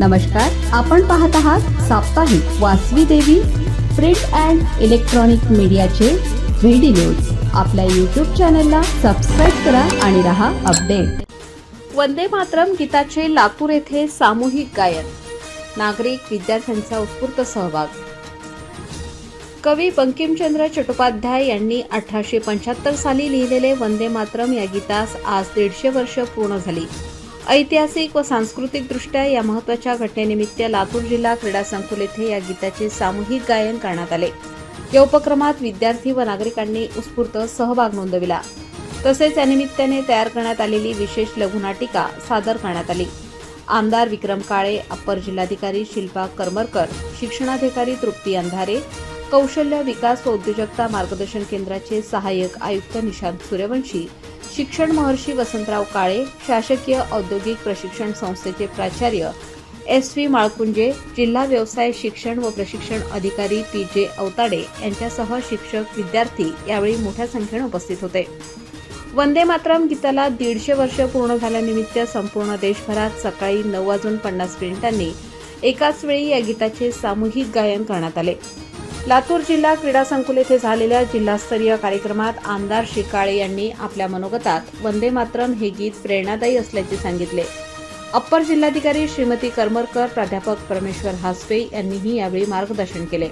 नमस्कार आपण पाहत आहात साप्ताहिक Vasavi Devi print and electronic मीडियाचे व्हिडी न्यूज आपल्या युट्यूब चॅनलला सबस्क्राईब करा आणि रहा अपडेट वंदे मातरम गीताचे लातूर येथे सामूहिक गायन. नागरिक विद्यार्थ्यांचा उत्स्फूर्त सहभाग. कवी बंकिमचंद्र चट्टोपाध्याय यांनी अठराशे पंच्याहत्तर साली लिहिलेले वंदे मातरम या गीतास आज दीडशे वर्ष पूर्ण झाली. ऐतिहासिक व सांस्कृतिकदृष्ट्या या महत्त्वाच्या घटनेनिमित्त लातूर जिल्हा क्रीडा संकुल येथे या गीताचे सामूहिक गायन करण्यात आले. या उपक्रमात विद्यार्थी व नागरिकांनी उत्स्फूर्त सहभाग नोंदविला. तसेच या निमित्ताने तयार करण्यात आलेली विशेष लघुनाटिका सादर करण्यात आली. आमदार विक्रम काळे अप्पर जिल्हाधिकारी शिल्पा करमरकर शिक्षणाधिकारी तृप्ती अंधारे कौशल्य विकास व उद्योजकता मार्गदर्शन केंद्राचे सहाय्यक आयुक्त निशांत सूर्यवंशी शिक्षण महर्षी वसंतराव काळे शासकीय औद्योगिक प्रशिक्षण संस्थेचे प्राचार्य एस व्ही माळकुंजे जिल्हा व्यवसाय शिक्षण व प्रशिक्षण अधिकारी पी जे अवताडे यांच्यासह शिक्षक विद्यार्थी यावेळी मोठ्या संख्येने उपस्थित होते. वंदे मातरम गीताला दीडशे वर्ष पूर्ण झाल्यानिमित्त संपूर्ण देशभरात सकाळी नऊ वाजून पन्नास मिनिटांनी एकाच वेळी या गीताचे सामूहिक गायन करण्यात आले. लातूर जिल्हा क्रीडा संकुल येथे झालेल्या जिल्हास्तरीय कार्यक्रमात आमदार शिकाळे यांनी आपल्या मनोगतात वंदे मातरम हे गीत प्रेरणादायी असल्याचे सांगितले. अप्पर जिल्हाधिकारी श्रीमती करमरकर प्राध्यापक परमेश्वर हासपे यांनीही यावेळी मार्गदर्शन केले.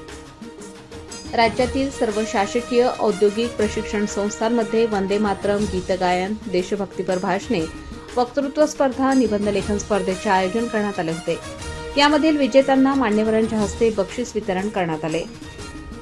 राज्यातील सर्व शासकीय औद्योगिक प्रशिक्षण संस्थांमध्ये वंदे मातरम गीतगायन देशभक्तीपर भाषणे वक्तृत्व स्पर्धा निबंध लेखन स्पर्धेचे आयोजन करण्यात आले होते. यामधील विजेत्यांना मान्यवरांच्या हस्ते बक्षीस वितरण करण्यात आले.